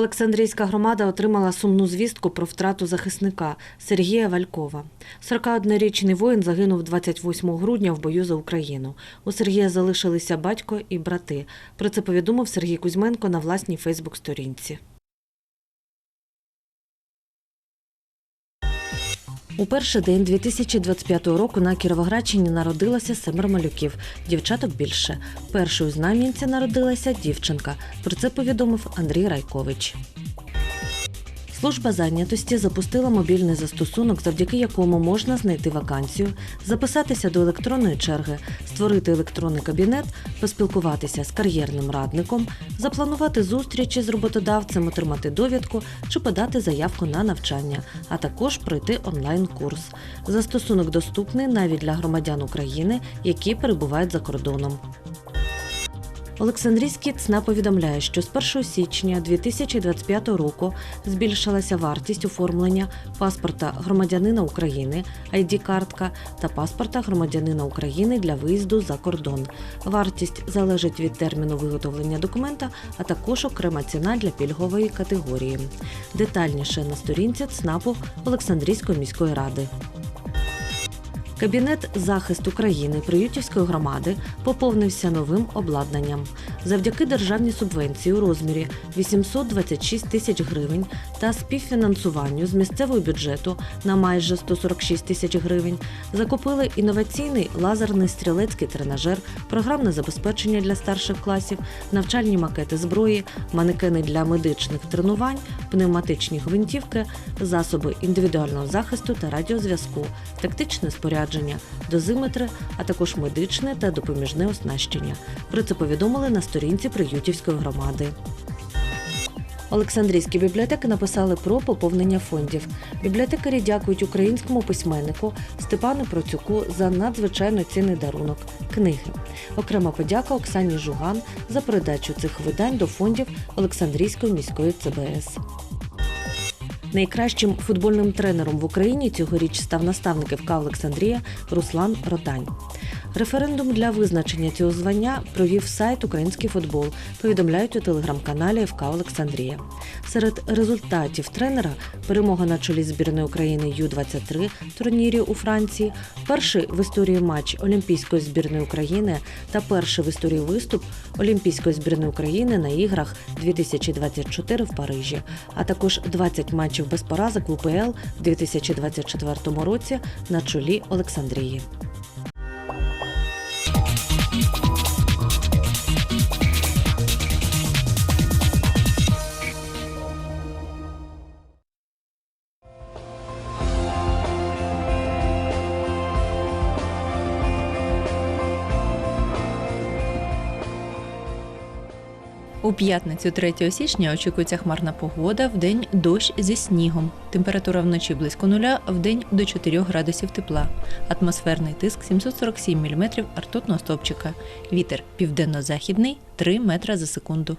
Олександрійська громада отримала сумну звістку про втрату захисника Сергія Валькова. 41-річний воїн загинув 28 грудня в бою за Україну. У Сергія залишилися батько і брати. Про це повідомив Сергій Кузьменко на власній Фейсбук-сторінці. У перший день 2025 року на Кіровоградщині народилося семеро малюків, дівчаток більше. Першою з народилася дівчинка. Про це повідомив Андрій Райкович. Служба зайнятості запустила мобільний застосунок, завдяки якому можна знайти вакансію, записатися до електронної черги, створити електронний кабінет, поспілкуватися з кар'єрним радником, запланувати зустрічі з роботодавцем, отримати довідку чи подати заявку на навчання, а також пройти онлайн-курс. Застосунок доступний навіть для громадян України, які перебувають за кордоном. Олександрійський ЦНА повідомляє, що з 1 січня 2025 року збільшилася вартість оформлення паспорта громадянина України, ID-картка та паспорта громадянина України для виїзду за кордон. Вартість залежить від терміну виготовлення документа, а також окрема ціна для пільгової категорії. Детальніше на сторінці ЦНАПу Олександрійської міської ради. Кабінет захист України Приютівської громади поповнився новим обладнанням. Завдяки державній субвенції у розмірі 826 тисяч гривень та співфінансуванню з місцевого бюджету на майже 146 тисяч гривень закупили інноваційний лазерний стрілецький тренажер, програмне забезпечення для старших класів, навчальні макети зброї, манекени для медичних тренувань, пневматичні гвинтівки, засоби індивідуального захисту та радіозв'язку, тактичне спорядження, дозиметри, а також медичне та допоміжне оснащення. Про це повідомили на сторінці Приютівської громади. Олександрійські бібліотеки написали про поповнення фондів. Бібліотекарі дякують українському письменнику Степану Процюку за надзвичайно цінний дарунок книги. Окрема подяка Оксані Жуган за передачу цих видань до фондів Олександрійської міської ЦБС. Найкращим футбольним тренером в Україні цьогоріч став наставник ФК Олександрія Руслан Ротань. Референдум для визначення цього звання провів сайт Український футбол. Повідомляють у телеграм-каналі ФК Олександрія. Серед результатів тренера перемога на чолі збірної України Ю-23 турнірі у Франції, перший в історії матч Олімпійської збірної України та перший в історії виступ Олімпійської збірної України на іграх 2024 в Парижі, а також 20 матчів без поразок в УПЛ в 2024 році на чолі Олександрії. У п'ятницю 3 січня очікується хмарна погода, вдень дощ зі снігом. Температура вночі близько нуля, вдень до 4 градусів тепла. Атмосферний тиск 747 мм ртутного стовпчика. Вітер південно-західний 3 метра за секунду.